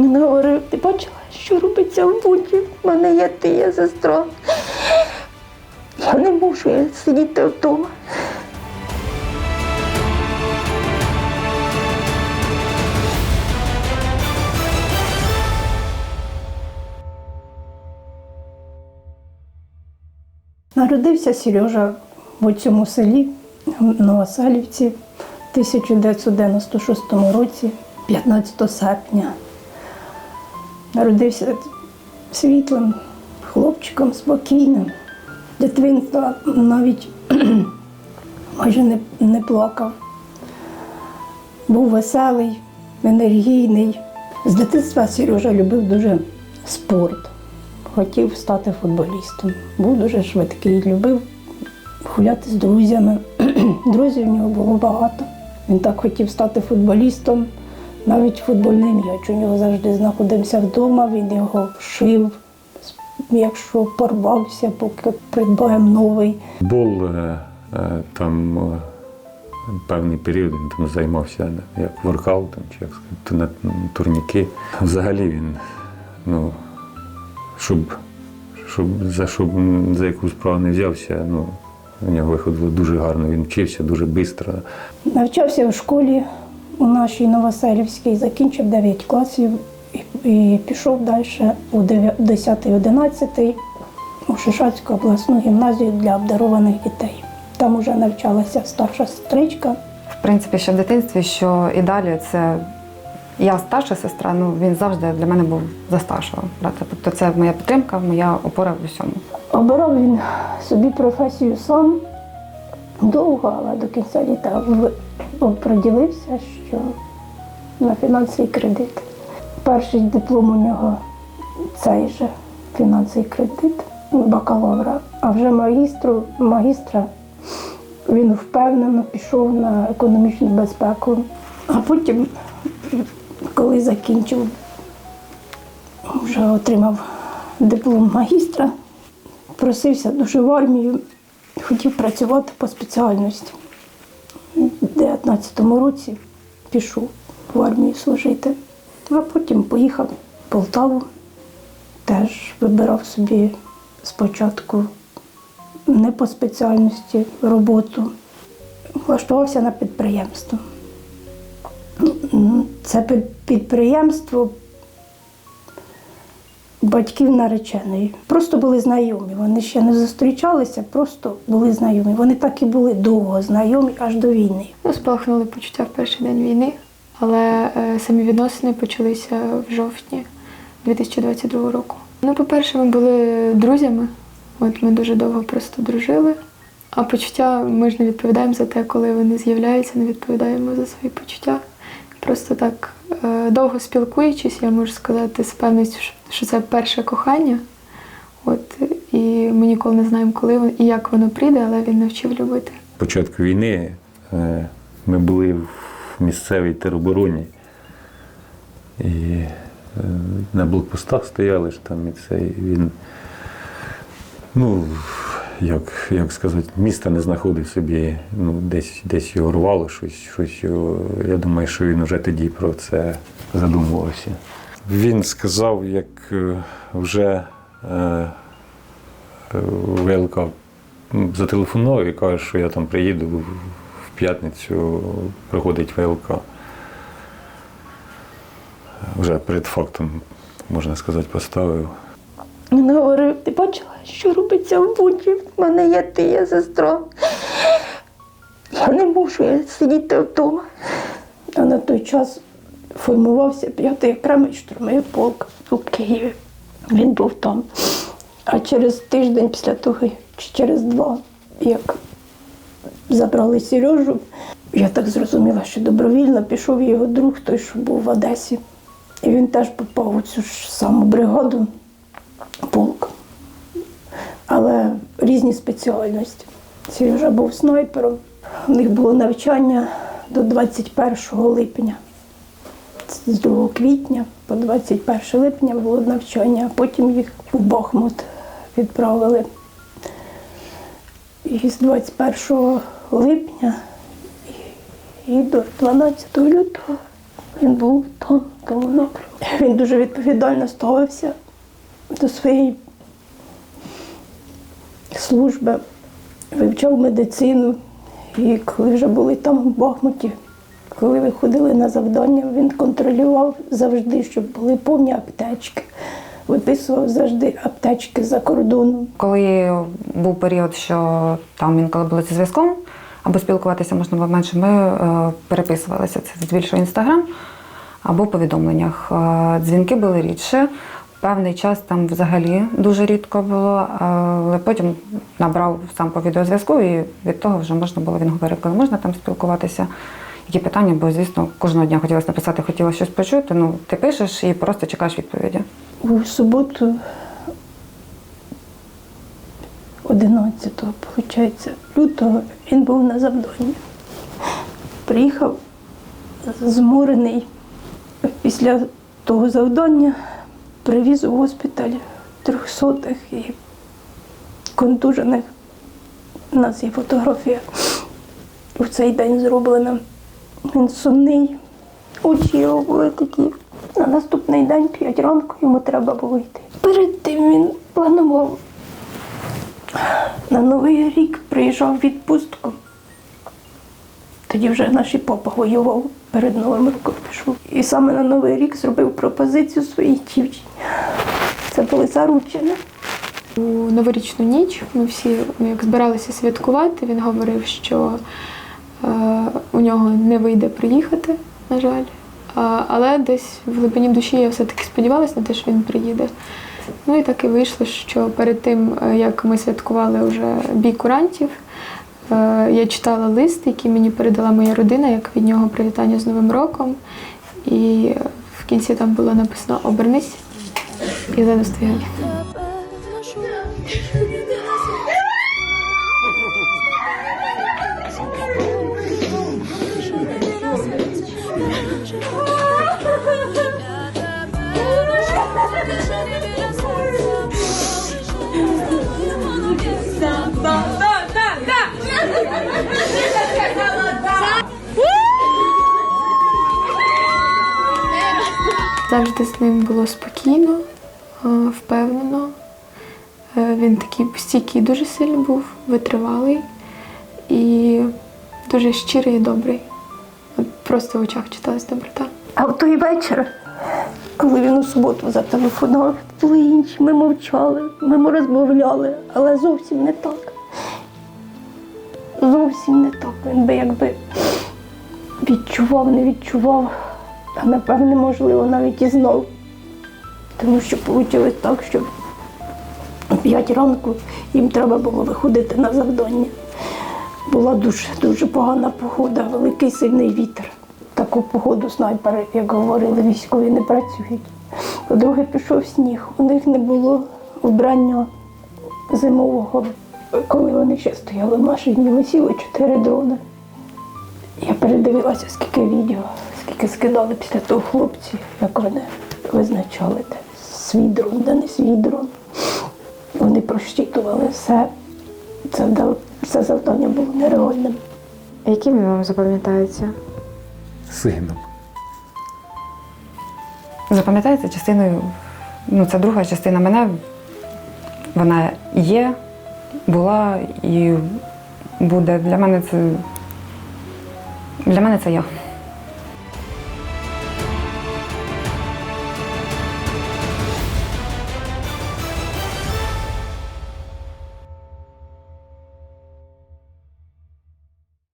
Він говорив, ти бачила, що робиться в буді? В мене є ти, є сестра. Я не можу я сидіти вдома. Народився Сережа в цьому селі в Новоселівці в 1996 році, 15 серпня. Народився світлим хлопчиком, спокійним. Дитинства навіть майже не, не плакав. Був веселий, енергійний. З дитинства Сережа любив дуже спорт. Хотів стати футболістом. Був дуже швидкий, любив гуляти з друзями. Друзів в нього було багато. Він так хотів стати футболістом. Навіть футбольний м'яч у нього завжди знаходився вдома, він його шив. Якщо порвався, поки придбаємо новий. Бол е, е, там е, певний період він там займався як воркаутом, чи як сказати, на турніки. Взагалі він, ну, щоб, щоб за щоб за яку справу не взявся, ну, у нього виходило дуже гарно. Він вчився дуже швидко. Навчався в школі у нашій Новоселівській, закінчив 9 класів і, і пішов далі у 10-11 у Шишацьку обласну гімназію для обдарованих дітей. Там уже навчалася старша сестричка. В принципі, ще в дитинстві, що і далі це я старша сестра, ну він завжди для мене був за старшого брата. Тобто це моя підтримка, моя опора в усьому. Обирав він собі професію сам довго, але до кінця літа оприділився, що на фінансовий кредит. Перший диплом у нього цей же фінансовий кредит бакалавра, а вже магістру, магістра він впевнено пішов на економічну безпеку. А потім, коли закінчив вже отримав диплом магістра, просився дуже в армію, хотів працювати по спеціальності. У 19-му році пішов в армію служити, а потім поїхав в Полтаву, теж вибирав собі спочатку не по спеціальності роботу, влаштувався на підприємство. Це підприємство батьків нареченої. Просто були знайомі. Вони ще не зустрічалися, просто були знайомі. Вони так і були довго знайомі аж до війни. Ну, спалахнули почуття в перший день війни, але е, самі відносини почалися в жовтні 2022 року. Ну, по-перше, ми були друзями, от ми дуже довго просто дружили. А почуття ми ж не відповідаємо за те, коли вони з'являються, не відповідаємо за свої почуття. Просто так довго спілкуючись, я можу сказати з певністю, що- що це перше кохання. От, і ми ніколи не знаємо, коли і як воно прийде, але він навчив любити. початку війни е, ми були в місцевій теробороні і е, на блокпостах стояли ж там і це, і він, ну, як, як сказати, міста не знаходив собі, ну, десь, десь його рвало, щось, щось я думаю, що він вже тоді про це задумувався. Він сказав, як е, вже е, ВЛК зателефонував і каже, що я там приїду в- в п'ятницю, приходить ВЛК. Вже перед фактом, можна сказати, поставив. Він говорив, ти бачила, що робиться в буді? В мене є ти, є сестра. Я не можу я сидіти вдома. А на той час формувався п'ятий окремий штурмовий полк у Києві. Він був там. А через тиждень після того, чи через два, як забрали Сережу, я так зрозуміла, що добровільно пішов його друг, той, що був в Одесі. І він теж попав у цю ж саму бригаду полк. Але різні спеціальності. Сережа був снайпером. У них було навчання до 21 липня. З 2 квітня по 21 липня було навчання, а потім їх у Бахмут відправили. І з 21 липня і до 12 лютого Він був там, тому. Він дуже відповідально ставився до своєї служби, вивчав медицину. І коли вже були там в Бахмуті, коли виходили на завдання, він контролював завжди, щоб були повні аптечки. Виписував завжди аптечки за кордоном. Коли був період, що там інколи було зі зв'язком, або спілкуватися можна було менше, ми е, переписувалися. Це здебільшого інстаграм або в повідомленнях. Е, Дзвінки були рідше. Певний час там взагалі дуже рідко було, але потім набрав сам по відеозв'язку, і від того вже можна було він говорив, коли можна там спілкуватися. Які питання, бо звісно, кожного дня хотілося написати, хотілося щось почути. Ну, ти пишеш і просто чекаєш відповіді. У суботу 11 виходить, лютого він був на завданні. Приїхав зморений після того завдання, привіз у госпіталь трьохсотих і контужених. У нас є фотографія в цей день зроблена. Він сумний, очі його були такі. На наступний день, 5 ранку, йому треба було йти. Перед тим він планував на Новий рік приїжджав відпустку. Тоді вже наш папа воював перед Новим роком пішов. І саме на Новий рік зробив пропозицію своїй дівчині. Це були заручені. У новорічну ніч ми всі як збиралися святкувати. Він говорив, що е, у нього не вийде приїхати, на жаль. А, але десь в глибині душі я все-таки сподівалася на те, що він приїде. Ну і так і вийшло, що перед тим, е, як ми святкували вже бій курантів, я читала лист, який мені передала моя родина, як від нього привітання з Новим роком. І в кінці там було написано Обернись і зараз твоя. Завжди з ним було спокійно, е, впевнено. Е, Він такий стійкий, дуже сильний був, витривалий і дуже щирий і добрий. Просто в очах читалась доброта. А в той вечір, коли він у суботу зателефонував, були інші, ми мовчали, ми розмовляли, але зовсім не так. Зовсім не так. Він би якби відчував, не відчував, а напевне, можливо, навіть і знав. Тому що вийшло так, що о 5 ранку їм треба було виходити на завдання. Була дуже дуже погана погода, великий сильний вітер. Таку погоду снайпери, як говорили, військові не працюють. По-друге, пішов сніг. У них не було вбрання зимового. Коли вони ще стояли в машині, висіло чотири дрони. Я передивилася, скільки відео, скільки скидали після того хлопці, як вони визначали, де свій дрон, де не свій дрон. Вони прощитували все. Це, це завдання було нереальним. Яким він вам запам'ятається? Сином. Запам'ятається частиною, ну це друга частина мене. Вона є, була і буде. Для мене це для мене це я.